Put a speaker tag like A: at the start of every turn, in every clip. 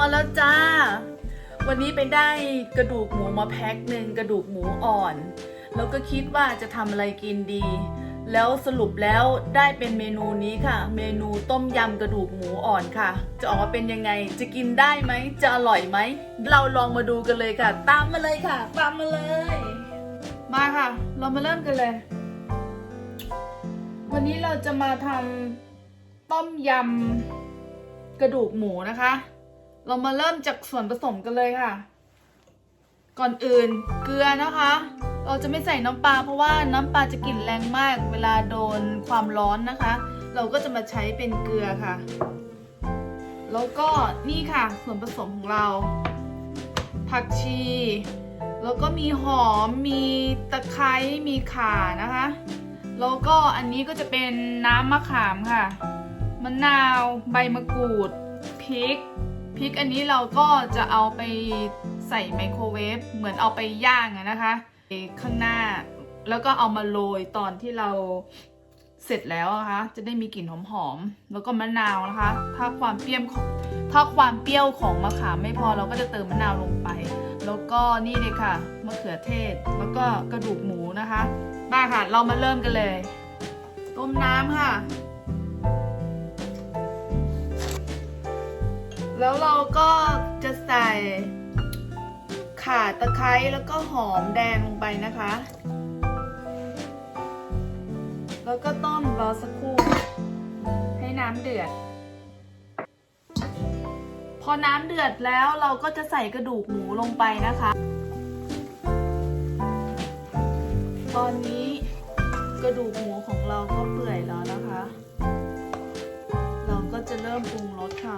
A: มาแล้วจ้า วันนี้ไปได้กระดูกหมูมาแพ็คหนึ่งกระดูกหมูอ่อน แล้วก็คิดว่าจะทำอะไรกินดี แล้วสรุปแล้วได้เป็นเมนูนี้ค่ะ เมนูต้มยำกระดูกหมูอ่อนค่ะ จะออกมาเป็นยังไง จะกินได้ไหม จะอร่อยไหม เราลองมาดูกันเลยค่ะ ตามมาเลยค่ะ ตามมาเลย มาค่ะ เรามาเริ่มกันเลย วันนี้เราจะมาทำต้มยำกระดูกหมูนะคะ เรามาเริ่มจากส่วนผสมกันเลยค่ะ ก่อนอื่นเกลือนะคะ เราจะไม่ใส่น้ำปลาเพราะว่าน้ำปลาจะกลิ่นแรงมาก เวลาโดนความร้อนนะคะ เราก็จะมาใช้เป็นเกลือค่ะ แล้วก็นี่ค่ะส่วนผสมของเรา ผักชี แล้วก็มีหอม มีตะไคร้ มีข่านะคะ แล้วก็อันนี้ก็จะเป็นน้ำมะขามค่ะ มะนาว ใบมะกรูด พริก ริกอันนี้เราก็จะเอาไปใส่ไมโครเวฟเหมือนเอาไปย่างนะคะข้างหน้าแล้วก็เอามาโรยตอนที่เราเสร็จแล้วนะคะ จะได้มีกลิ่นหอมๆแล้วก็มะนาวนะคะ ถ้าความเปรี้ยวของถ้าความเปรี้ยวของมะขามไม่พอเราก็จะเติมมะนาวลงไป แล้วก็นี่เลยค่ะมะเขือเทศ แล้วก็กระดูกหมูนะคะมาค่ะ เรามาเริ่มกันเลย ต้มน้ำค่ะ แล้วเราก็จะใส่ข่าตะไคร้แล้วก็หอมแดงลงไปนะคะ แล้วก็ต้มรอสักครู่ ให้น้ำเดือด พอน้ำเดือดแล้วเราก็จะใส่กระดูกหมูลงไปนะคะ ตอนนี้กระดูกหมูของเราก็เปื่อยแล้วนะคะ เราก็จะเริ่มปรุงรสค่ะ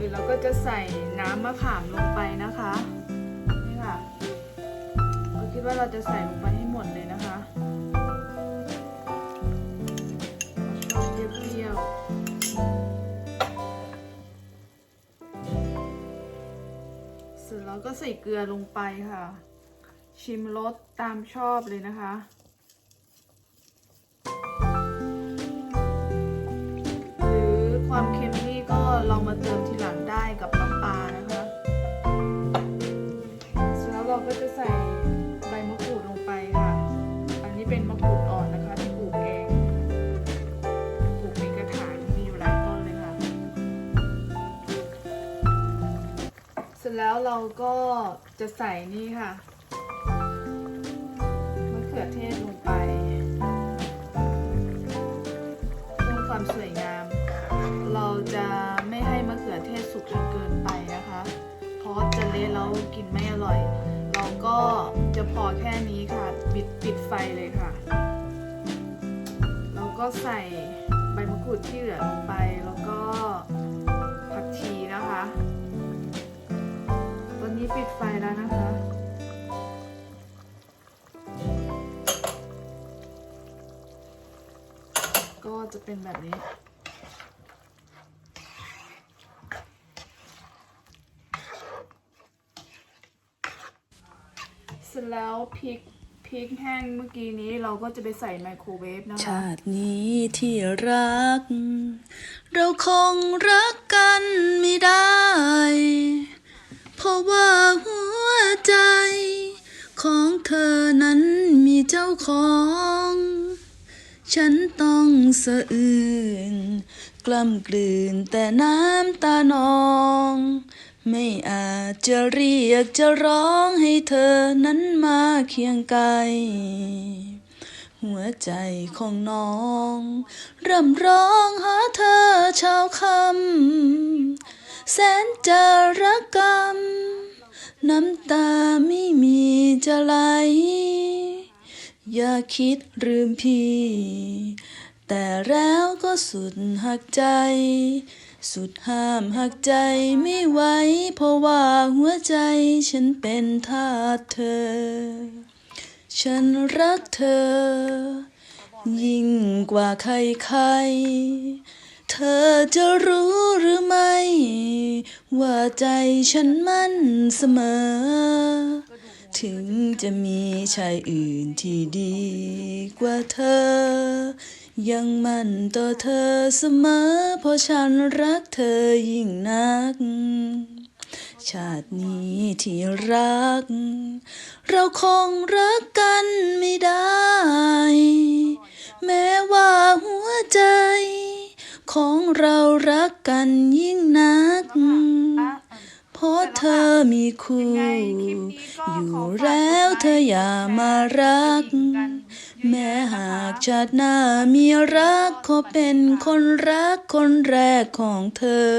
A: อนอื่นเราก็จะใส่น้ำมะขามลงไปนะคะ นี่ค่ะเราคิดว่าเราจะใส่ลงไปให้หมดเลยนะคะชอบเรียวๆเสร็จแล้วก็ใส่เกลือลงไปค่ะ ชิมรสตามชอบเลยนะคะ แล้วเราก็จะใส่นี่ค่ะมะเขือเทศลงไปเพื่อความสวยงาม เราจะไม่ให้มะเขือเทศสุกจนเกินไปนะคะ เพราะจะเละแล้วกินไม่อร่อย เราก็จะพอแค่นี้ค่ะปิดปิดไฟเลยค่ะแล้วก็ใส่ใบมะกรูดที่เหลือลงไปแล้วก็ผักชีนะคะ ก็จะเป็นแบบนี้ เสร็จแล้วพริกพริกแห้งเมื่อกี้นี้เราก็จะไปใส่ไมโครเวฟนะคะ
B: ชาตินี้ที่รัก เราคงรักกันไม่ได้ เพราะว่าหัวใจ ของเธอนั้นมีเจ้าของ ฉันต้องสะอื่นกล้ำกลืนแต่น้ำตานอง ไม่อาจจะเรียกจะร้องให้เธอนั้นมาเคียงไกลหัวใจของน้องร่ำร้องหาเธอช้าคำแสนจะรักกรรมน้ำตาไม่มีจะไหล อย่าคิดลืมพี่ แต่แล้วก็สุดหักใจ สุดห้ามหักใจไม่ไหว เพราะว่าหัวใจฉันเป็นทาสเธอ ฉันรักเธอ ยิ่งกว่าใครๆเธอจะรู้หรือไม่ ว่าใจฉันมั่นเสมอ ถึงจะมีชายอื่นที่ดีกว่าเธอ ยังมั่นต่อเธอเสมอ เพราะฉันรักเธอยิ่งนัก ชาตินี้ที่รัก เราคงรักกันไม่ได้ แม้ว่าหัวใจ ของเรารักกันยิ่งนัก เพราะเธอมีคู่อยู่แล้วเธออย่ามารัก แม้หากชาติหน้ามีรักขอเป็นคนรักคนแรกของเธอ